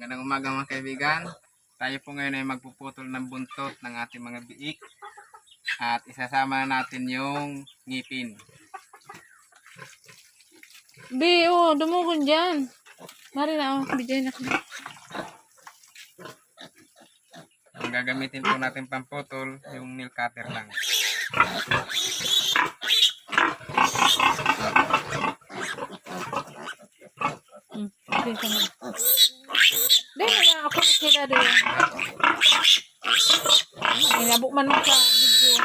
Magandang umaga mga kaibigan. Tayo po ngayon ay magpuputol ng buntot ng ating mga biik. At isasama natin yung ngipin. Bi, oh, dumukon dyan. Mari na, oh, bigyan ako. Ang gagamitin po natin pamputol, yung nail cutter lang. Hmm, bigyan ka na. Dahil na ako sila din. Inabok man mo sa video.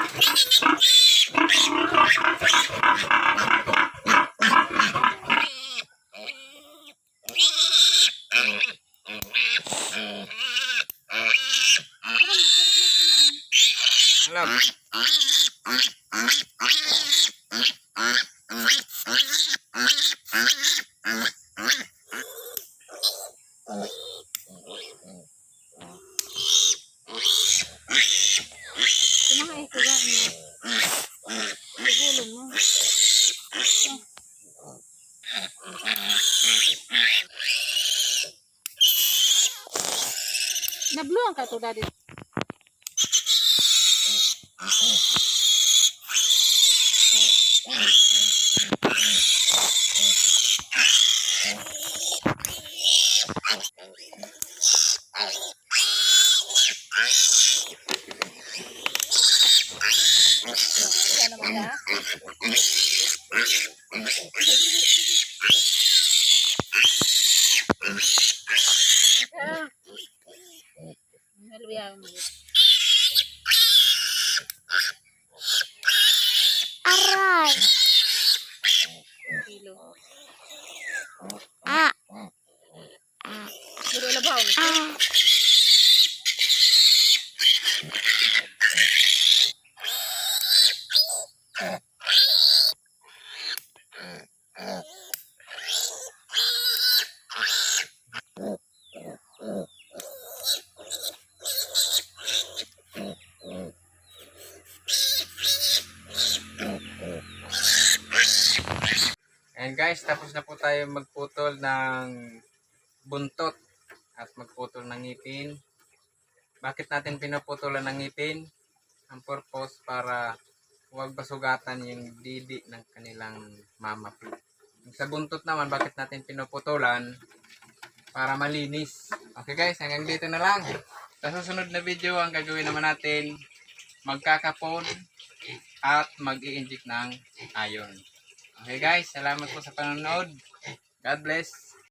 Alam, Yung blue ang kato daddy. Ano mo na? Mo. Aray! Kilo. Ah! Pero labaw. Ah! And guys, tapos na po tayo magputol ng buntot at magputol ng ngipin. Bakit natin pinuputulan ng ngipin? Ang purpose para huwag basugatan yung didi ng kanilang mama po. Sa buntot naman, bakit natin pinuputulan? Para malinis. Okay guys, hanggang dito na lang. Sa susunod na video, ang gagawin naman natin, magkakapon at mag inject ng iron. Okay guys, salamat po sa panonood. God bless.